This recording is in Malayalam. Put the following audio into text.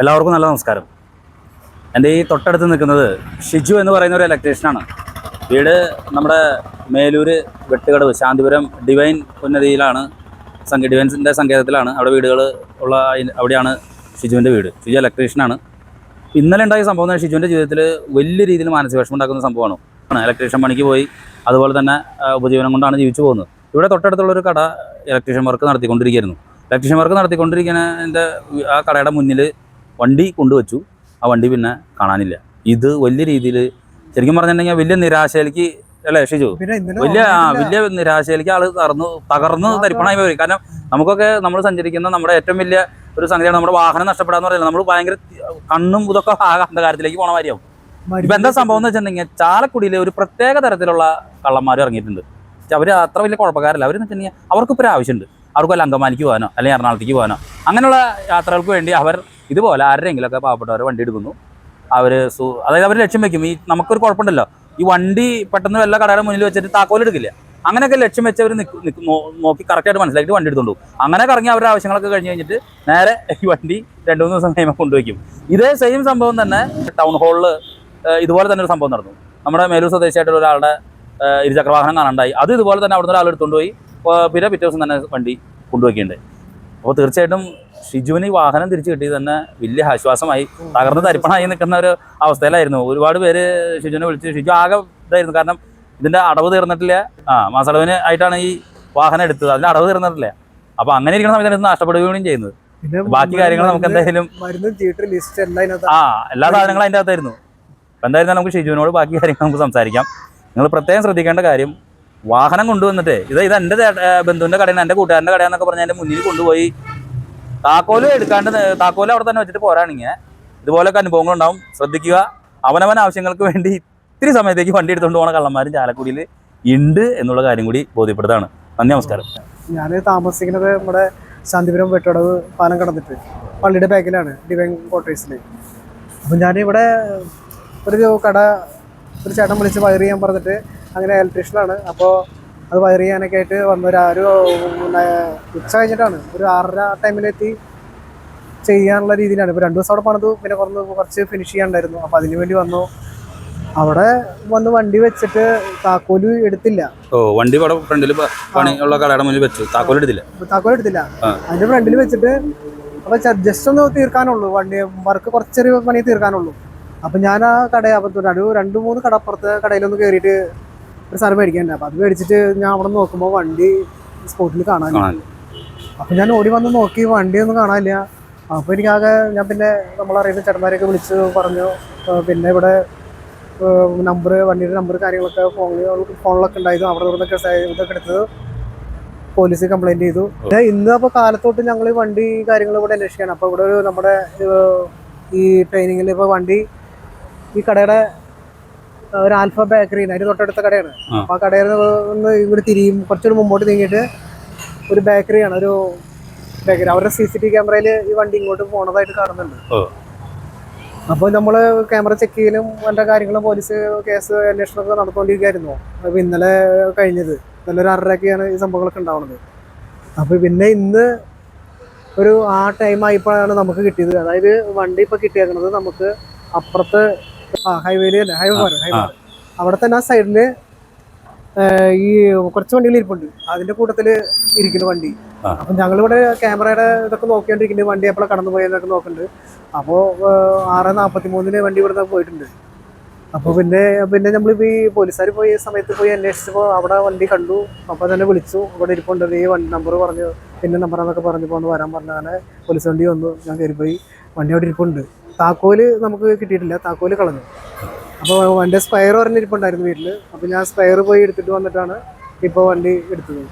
എല്ലാവർക്കും നല്ല നമസ്കാരം. എന്റെ ഈ തൊട്ടടുത്ത് നിൽക്കുന്നത് ഷിജു എന്ന് പറയുന്ന ഒരു ഇലക്ട്രീഷ്യനാണ് വീട് നമ്മുടെ മേലൂര് വെട്ടുകടവ് ശാന്തിപുരം ഡിവൈൻ ഉന്നതിയിലാണ്. സംഘ ഡിവൈൻസിന്റെ സങ്കേതത്തിലാണ് അവിടെ വീടുകൾ ഉള്ള അവിടെയാണ് ഷിജുവിന്റെ വീട്. ഷിജു ഇലക്ട്രീഷ്യനാണ് ഇന്നലെ ഉണ്ടായ സംഭവം എന്ന് ഷിജുവിന്റെ ജീവിതത്തിൽ വലിയ രീതിയിൽ മാനസിക വിഷമം ഉണ്ടാക്കുന്ന സംഭവമാണ്. ഇലക്ട്രീഷ്യൻ പണിക്ക് പോയി അതുപോലെ തന്നെ ഉപജീവനം കൊണ്ടാണ് ജീവിച്ചു പോകുന്നത്. ഇവിടെ തൊട്ടടുത്തുള്ളൊരു കട ഇലക്ട്രീഷ്യൻ വർക്ക് നടത്തിക്കൊണ്ടിരിക്കുകയായിരുന്നു. ഇലക്ട്രീഷ്യൻ വർക്ക് നടത്തിക്കൊണ്ടിരിക്കുന്നതിന്റെ ആ കടയുടെ മുന്നിൽ വണ്ടി കൊണ്ടുവച്ചു. ആ വണ്ടി പിന്നെ കാണാനില്ല. ഇത് വലിയ രീതിയിൽ ശരിക്കും പറഞ്ഞിട്ടുണ്ടെങ്കിൽ വലിയ നിരാശയിലേക്ക് അല്ലേ ഷിജു? വലിയ ആ, വലിയ നിരാശയിലേക്ക് ആൾ തകർന്നു തകർന്ന് തരിപ്പണായി പോയി. കാരണം നമുക്കൊക്കെ നമ്മൾ സഞ്ചരിക്കുന്ന നമ്മുടെ ഏറ്റവും വലിയ ഒരു സംഗതിയാണ് നമ്മുടെ വാഹനം നഷ്ടപ്പെടാന്ന് പറയുന്നത്. നമ്മൾ ഭയങ്കര കണ്ണും ഇതൊക്കെ അന്ധകാരത്തിലേക്ക് പോണ മാതിരിയാവും. ഇപ്പൊ എന്താ സംഭവം എന്ന് വെച്ചിട്ടുണ്ടെങ്കിൽ ചാലക്കുടിയിലെ ഒരു പ്രത്യേക തരത്തിലുള്ള കള്ളന്മാർ ഇറങ്ങിയിട്ടുണ്ട്. അവർ അത്ര വലിയ കുഴപ്പക്കാരല്ല. അവർ എന്ന് വെച്ചിട്ടുണ്ടെങ്കിൽ അവർക്ക് ഇപ്പോൾ ഒരു ആവശ്യമുണ്ട്. അവർക്ക് വല്ല അങ്കമാലിക്ക് പോകാനോ അല്ലെങ്കിൽ എറണാകുളത്തേക്ക് പോകാനോ. അങ്ങനെയുള്ള യാത്രകൾക്ക് വേണ്ടി അവർ ഇതുപോലെ ആരുടെയെങ്കിലുമൊക്കെ പാവപ്പെട്ടവർ വണ്ടി എടുക്കുന്നു. അവർ സു അതായത് അവർ ലക്ഷ്യം വെക്കും. ഈ നമുക്കൊരു കുഴപ്പമുണ്ടല്ലോ. ഈ വണ്ടി പെട്ടെന്ന് വല്ല കടകളുടെ മുന്നിൽ വെച്ചിട്ട് താക്കോൽ എടുക്കില്ല. അങ്ങനെയൊക്കെ ലക്ഷ്യം വെച്ച് അവർ നോക്കി കറക്റ്റായിട്ട് മനസ്സിലാക്കിയിട്ട് വണ്ടി എടുത്തുകൊണ്ട് പോകും. അങ്ങനെ കറങ്ങി അവരുടെ ആവശ്യങ്ങളൊക്കെ കഴിഞ്ഞ് കഴിഞ്ഞിട്ട് നേരെ ഈ വണ്ടി രണ്ട് മൂന്ന് ദിവസം കഴിയുമ്പോൾ കൊണ്ടുവയ്ക്കും ഇതേ സെയിം സംഭവം തന്നെ ടൗൺ ഹാളിൽ ഇതുപോലെ തന്നെ ഒരു സംഭവം നടന്നു. നമ്മുടെ മേലൂർ സ്വദേശിയായിട്ടുള്ള ഒരാളുടെ ഇരുചക്രവാഹനം കാണാണ്ടായി. അത് ഇതുപോലെ തന്നെ അവിടുന്ന് ഒരാൾ എടുത്തുകൊണ്ട് പോയി. പിന്നെ പിറ്റേ ദിവസം തന്നെ വണ്ടി കൊണ്ടുവയ്ക്കുന്നുണ്ട് അപ്പോൾ തീർച്ചയായിട്ടും ഷിജുവിന് ഈ വാഹനം തിരിച്ചു കിട്ടിയത് തന്നെ വലിയ ആശ്വാസമായി. തകർന്ന് തരിപ്പണായി നിൽക്കുന്ന ഒരു അവസ്ഥയിലായിരുന്നു. ഒരുപാട് പേര് ഷിജുവിനെ വിളിച്ച് ഷിജു ആകെ ഇതായിരുന്നു. കാരണം ഇതിന്റെ അടവ് തീർന്നിട്ടില്ല. ആ മാസടവിന് ആയിട്ടാണ് ഈ വാഹനം എടുത്തത്. അതിന്റെ അടവ് തീർന്നിട്ടില്ല. അപ്പോൾ അങ്ങനെ ഇരിക്കുന്ന സമയത്ത് നഷ്ടപ്പെടുകയും ചെയ്യുന്നത്. ബാക്കി കാര്യങ്ങൾ നമുക്ക് എന്തായാലും ആ എല്ലാ സാധനങ്ങളും അതിന്റെ അകത്തായിരുന്നു എന്തായിരുന്നാലും നമുക്ക് ഷിജുവിനോട് ബാക്കി കാര്യങ്ങൾ നമുക്ക് സംസാരിക്കാം. നിങ്ങൾ പ്രത്യേകം ശ്രദ്ധിക്കേണ്ട കാര്യം വാഹനം കൊണ്ടുവന്നിട്ട്. ഇത് ഇത് എന്റെ ബന്ധുവിന്റെ കടയാണ് എന്റെ കൂട്ടുകാരന്റെ കടയാന്നൊക്കെ പറഞ്ഞ് എന്റെ മുന്നിൽ കൊണ്ടുപോയി. താക്കോൽ എടുക്കാണ്ട് താക്കോലും അവിടെ തന്നെ വെച്ചിട്ട് പോരാണിങ്ങനെ ഇതുപോലൊക്കെ അനുഭവങ്ങൾ ഉണ്ടാവും ശ്രദ്ധിക്കുക. അവനവൻ ആവശ്യങ്ങൾക്ക് വേണ്ടി ഇത്തിരി സമയത്തേക്ക് വണ്ടി എടുത്തുകൊണ്ട് പോണ കള്ളന്മാരും ചാലക്കുടിയിൽ ഉണ്ട് എന്നുള്ള കാര്യം കൂടി ബോധ്യപ്പെടുത്താണ്. നന്ദി നമസ്കാരം. ഞാൻ താമസിക്കുന്നത് നമ്മുടെ ശാന്തിപുരം വെട്ടടവ് പാലം കടന്നിട്ട്. പള്ളിയുടെ ബാക്കിലാണ് ഡിവൈൻ ക്വാർട്ടേഴ്സിൽ അപ്പം ഞാനിവിടെ ഒരു കട ഒരു ചേട്ടൻ വിളിച്ച് വയർ ചെയ്യാൻ പറഞ്ഞിട്ട് അങ്ങനെ ഇലക്ട്രീഷ്യനാണ് അപ്പോൾ അത് വയർ ചെയ്യാനൊക്കെ ആയിട്ട് വന്ന ഒരു ഒരു ഉച്ച കഴിഞ്ഞിട്ടാണ്. ഒരു ആറര ടൈമിലെത്തി ചെയ്യാനുള്ള രീതിയിലാണ്. ഇപ്പോൾ രണ്ട് ദിവസം അവിടെ പണിതു പിന്നെ കുറച്ച് കുറച്ച് ഫിനിഷ് ചെയ്യാണ്ടായിരുന്നു അപ്പോൾ അതിന് വേണ്ടി വന്നു. അവിടെ വന്ന് വണ്ടി വെച്ചിട്ട് താക്കോൽ എടുത്തില്ല. ഓ വണ്ടി ഇവിടെ ഫ്രണ്ടിൽ പണിയുള്ള കടയുടെ മുന്നിൽ വെച്ചു. താക്കോൽ എടുത്തില്ല. താക്കോൽ എടുത്തില്ല. അതിന്റെ ഫ്രണ്ടിൽ വെച്ചിട്ട് അപ്പൊ ജസ്റ്റ് ഒന്ന് തീർക്കാനുള്ളൂ. വണ്ടി വർക്ക് കുറച്ചൊരു പണി തീർക്കാനുള്ളൂ. അപ്പൊ ഞാൻ ആ കട അപ്പൊ രണ്ട് മൂന്ന് കട അപ്പുറത്തെ കടയിലൊന്ന് കയറിയിട്ട് ഒരു സാധനം മേടിക്കാനുണ്ട് അപ്പൊ അത് മേടിച്ചിട്ട് ഞാൻ അവിടെ നോക്കുമ്പോൾ വണ്ടി സ്പോട്ടിൽ കാണാനില്ല. കാണാൻ അപ്പൊ ഞാൻ ഓടി വന്ന് നോക്കി വണ്ടിയൊന്നും കാണാനില്ല. അപ്പൊ എനിക്കാകെ ഞാൻ പിന്നെ നമ്മളറിയുന്ന ചേട്ടന്മാരെയൊക്കെ വിളിച്ച് പറഞ്ഞു പിന്നെ ഇവിടെ നമ്പർ വണ്ടിയുടെ നമ്പർ കാര്യങ്ങളൊക്കെ ഫോണിൽ ഫോണിലൊക്കെ ഉണ്ടായിരുന്നു. അവിടെ നിന്നൊക്കെ ഇതൊക്കെ എടുത്തത് പോലീസ് കംപ്ലൈന്റ് ചെയ്തു. ഇന്ന് അപ്പോൾ കാലത്തോട്ട് ഞങ്ങൾ വണ്ടി കാര്യങ്ങൾ ഇവിടെ അന്വേഷിക്കുകയാണ്. അപ്പോൾ ഇവിടെ ഒരു നമ്മുടെ ഈ ട്രെയിനിങ്ങിൽ ഇപ്പോൾ വണ്ടി ഈ കടയുടെ ഒരു ആൽഫ ബേക്കറി അതിന് തൊട്ടടുത്ത കടയാണ്. അപ്പൊ ആ കടയിൽ നിന്ന് ഇവിടെ തിരിയും. കുറച്ചൊരു മുമ്പോട്ട് നീങ്ങിയിട്ട് ഒരു ബേക്കറിയാണ് ഒരു ബേക്കറി. അവരുടെ സി സി ടി ക്യാമറയിൽ ഈ വണ്ടി ഇങ്ങോട്ട് പോണതായിട്ട് കാണുന്നുണ്ട്. അപ്പൊ അപ്പോൾ നമ്മൾ ക്യാമറ ചെക്ക് ചെയ്യലും അതിന്റെ കാര്യങ്ങളും പോലീസ് കേസ് അന്വേഷണമൊക്കെ നടന്നുകൊണ്ടിരിക്കുകയായിരുന്നു. അപ്പോൾ ഇന്നലെ കഴിഞ്ഞത്. ഇന്നലെ ഒരു ഈ സംഭവങ്ങളൊക്കെ ഉണ്ടാവുന്നത്. അപ്പോൾ പിന്നെ ഇന്ന് ഒരു ആ ടൈം ആയപ്പോഴാണ് നമുക്ക് കിട്ടിയത്. അതായത് വണ്ടി ഇപ്പോൾ കിട്ടിയേക്കുന്നത് നമുക്ക് അപ്പുറത്ത് ആ ഹൈവേയിൽ തന്നെ ഹൈവേ പോരാ ഹൈവേ അവിടെ തന്നെ ആ സൈഡിൽ ഈ കുറച്ച് വണ്ടികൾ ഇരിപ്പുണ്ട്. അതിന്റെ കൂട്ടത്തിൽ ഇരിക്കുന്ന വണ്ടി. അപ്പൊ ഞങ്ങൾ ഞങ്ങളിവിടെ ക്യാമറയുടെ ഇതൊക്കെ നോക്കിക്കൊണ്ടിരിക്കുന്നത് വണ്ടി എപ്പോഴാണ് കടന്നു പോയതൊക്കെ നോക്കുന്നുണ്ട് അപ്പോൾ ആറ് നാൽപ്പത്തി മൂന്നിന് വണ്ടി ഇവിടെ പോയിട്ടുണ്ട്. അപ്പോൾ പിന്നെ പിന്നെ നമ്മളിപ്പോൾ ഈ പോലീസുകാർ പോയി സമയത്ത് പോയി അന്വേഷിച്ചപ്പോൾ അവിടെ വണ്ടി കണ്ടു. അപ്പോൾ തന്നെ വിളിച്ചു. ഇവിടെ ഇരിപ്പുണ്ട്. ഈ വണ്ടി നമ്പർ പറഞ്ഞു പിന്നെ നമ്പറാന്നൊക്കെ പറഞ്ഞപ്പോൾ ഒന്ന് വരാൻ പറഞ്ഞു അങ്ങനെ പോലീസ് വണ്ടി വന്നു. ഞാൻ കയറിപ്പോയി. വണ്ടി അവിടെ ഇരിപ്പുണ്ട്. താക്കോൽ നമുക്ക് കിട്ടിയിട്ടില്ല. താക്കോൽ കളഞ്ഞു. അപ്പോൾ വണ്ടി സ്പയർ പറഞ്ഞിരിപ്പുണ്ടായിരുന്നു വീട്ടിൽ അപ്പോൾ ഞാൻ സ്പയർ പോയി എടുത്തിട്ട് വന്നിട്ടാണ് ഇപ്പോൾ വണ്ടി എടുത്തത്.